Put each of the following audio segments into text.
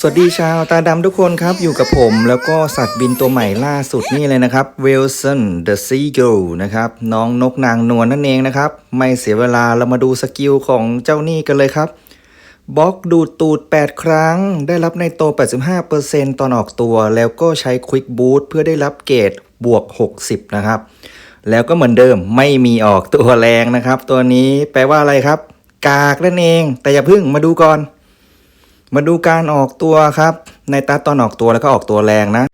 สวัสดีชาวตาดำทุกคนครับ อยู่กับผมแล้วก็สัตว์บินตัวใหม่ล่าสุดนี่เลยนะครับ Wilson the Seagull นะครับน้องนกนางนวลนั่นเองนะครับ ไม่เสียเวลาเรามาดูสกิลของเจ้านี่กันเลยครับบล็อกดูดตูด 8 ครั้ง ได้รับในโต 85%ตอนออกตัว แล้วก็ใช้ Quick Boost เพื่อได้รับเกรดบวก 60 นะครับ แล้วก็เหมือนเดิมไม่มีออกตัวแรงนะครับ ตัวนี้แปลว่าอะไรครับ กากนั่นเอง แต่อย่าเพึ่งมาดูก่อน มาดูการออกตัวครับ ในตัดตอนออกตัวแล้วก็ออกตัวแรงนะ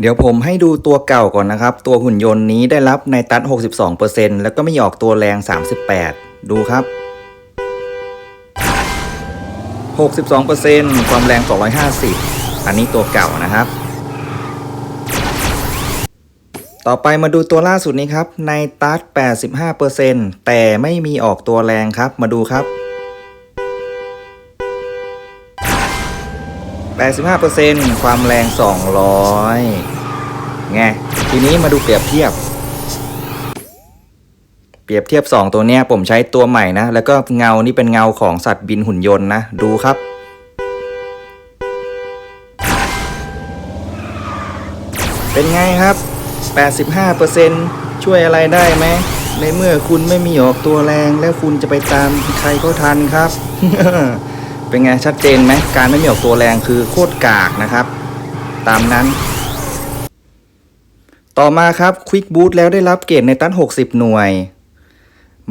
เดี๋ยวผมให้ดูตัวเก่าก่อนนะครับ ตัวหุ่นยนต์นี้ได้รับในตัด 62%แล้วก็ไม่ออกตัวแรง 38 ดูครับ 62%ความแรง 250 อันนี้ตัวเก่านะครับต่อไปมาดูตัวล่าสุดนี้ครับ ในตัด85%แต่ไม่มีออกตัวแรงครับ มาดูครับ 85%ความแรง 200 ไง ทีนี้มาดูเปรียบเทียบ เปรียบเทียบ 2 ตัวเนี้ยผมใช้ตัวใหม่นะ แล้วก็เงานี่เป็นเงาของสัตว์บินหุ่นยนต์นะ ดูครับเป็นไงครับ 85%ช่วยอะไรได้ไหม ในเมื่อคุณไม่มีออกตัวแรงแล้วคุณจะไปตามใครก็ทันครับ เป็นไงชัดเจนไหมการไม่เหมีออกตัวแรงคือโคตรกากนะครับ ตามนั้น ต่อมาครับควิกบู t แล้วได้รับเกรดในตั้น60 หน่วย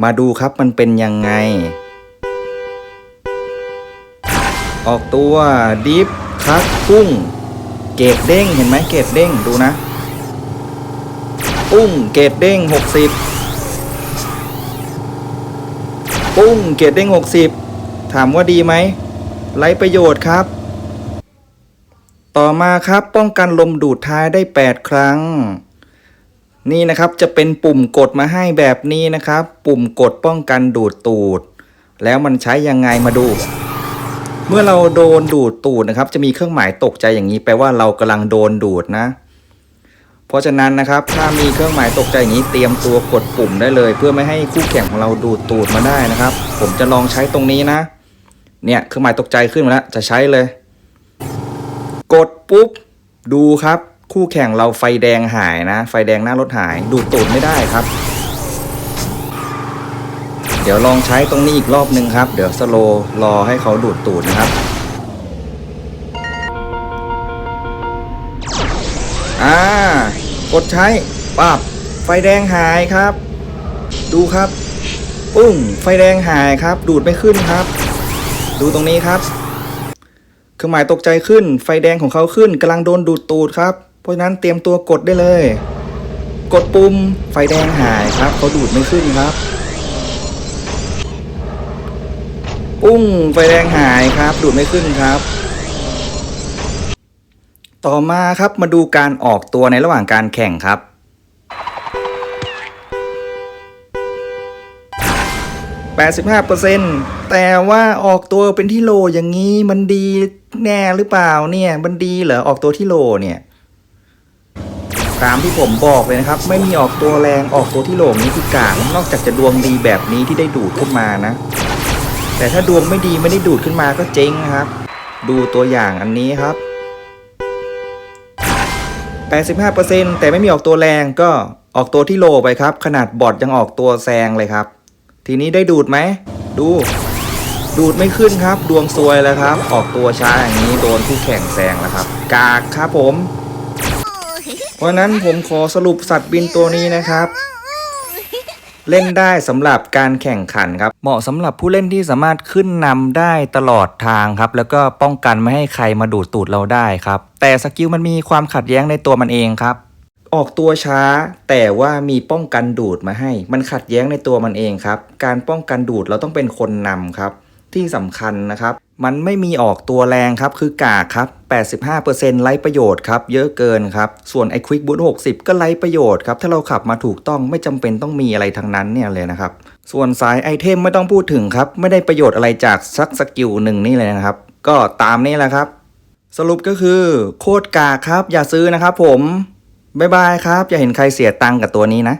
มาดูครับมันเป็นยังไง ออกตัวดิฟคัดพุ่ง เกรดเด้งเห็นไหมเกรดเด้งดูนะปุ้งเกรดเด้ง 60 ปุ้งเกรดเด้ง 60 ถามว่าดีไหม ไร้ประโยชน์ครับ ต่อมาครับป้องกันลมดูดท้ายได้ 8 ครั้ง นี่นะครับจะเป็นปุ่มกดมาให้แบบนี้นะครับ ปุ่มกดป้องกันดูดตูด แล้วมันใช้ยังไงมาดู เมื่อเราโดนดูดตูดนะครับ จะมีเครื่องหมายตกใจอย่างนี้แปลว่าเรากำลังโดนดูดนะเพราะฉะนั้นนะครับ ถ้ามีเครื่องหมายตกใจอย่างนี้เตรียมตัวกดปุ่มได้เลย เพื่อไม่ให้คู่แข่งของเราดูดตูดมาได้นะครับ ผมจะลองใช้ตรงนี้นะ เนี่ยเครื่องหมายตกใจขึ้นมาแล้วจะใช้เลย กดปุ๊บ ดูครับ คู่แข่งเราไฟแดงหายนะ ไฟแดงหน้ารถหาย ดูดตูดไม่ได้ครับ เดี๋ยวลองใช้ตรงนี้อีกรอบหนึ่งครับ เดี๋ยวสโลรอให้เขาดูดตูดนะครับอ่ากดใช้ปับไฟแดงหายครับ ดูครับ ปุ้งไฟแดงหายครับ ดูดไม่ขึ้นครับ ดูตรงนี้ครับ เครื่องหมายตกใจขึ้น ไฟแดงของเขาขึ้นกำลังโดนดูดตูดครับ เพราะฉะนั้นเตรียมตัวกดได้เลย กดปุ่มไฟแดงหายครับเขาดูดไม่ขึ้นครับ ปุ้งไฟแดงหายครับ ดูดไม่ขึ้นครับ ต่อมาครับมาดูการออกตัวในระหว่างการแข่งครับ 85%แต่ว่าออกตัวเป็นที่โลอย่างนี้มันดีแน่หรือเปล่าเนี่ย มันดีเหรอออกตัวที่โลเนี่ย ตามที่ผมบอกเลยนะครับ ไม่มีออกตัวแรงออกตัวที่โลนี้คือกลางนอกจากจะดวงดีแบบนี้ที่ได้ดูดขึ้นมานะ แต่ถ้าดวงไม่ดีไม่ได้ดูดขึ้นมาก็เจ๊งนะครับ ดูตัวอย่างอันนี้ครับ 85%แต่ไม่มีออกตัวแรงก็ออกตัวที่โลไปครับ ขนาดบอทยังออกตัวแซงเลยครับ ทีนี้ได้ดูดไหม ดู ดูดไม่ขึ้นครับ ดวงซวยแล้วครับ ออกตัวช้าอย่างนี้โดนคู่แข่งแซงแล้วครับ กากครับผม เพราะฉะนั้นผมขอสรุปสัตว์บินตัวนี้นะครับเล่นได้สำหรับการแข่งขันครับ เหมาะสำหรับผู้เล่นที่สามารถขึ้นนำได้ตลอดทางครับ แล้วก็ป้องกันไม่ให้ใครมาดูดตูดเราได้ครับ แต่สกิลมันมีความขัดแย้งในตัวมันเองครับ ออกตัวช้า แต่ว่ามีป้องกันดูดมาให้ มันขัดแย้งในตัวมันเองครับ การป้องกันดูดเราต้องเป็นคนนำครับ ที่สำคัญนะครับ มันไม่มีออกตัวแรงครับ คือกากครับ 85%ไร้ประโยชน์ครับ เยอะเกินครับ ส่วนไอ้ควิกบูท60 ก็ไร้ประโยชน์ครับ ถ้าเราขับมาถูกต้องไม่จำเป็นต้องมีอะไรทั้งนั้นเนี่ยเลยนะครับ ส่วนสายไอเทมไม่ต้องพูดถึงครับ ไม่ได้ประโยชน์อะไรจากสักสกิลหนึ่งนี่เลยนะครับ ก็ตามนี้แหละครับ สรุปก็คือโคตรกากครับ อย่าซื้อนะครับผม บายบายครับ อย่าเห็นใครเสียตังค์กับตัวนี้นะ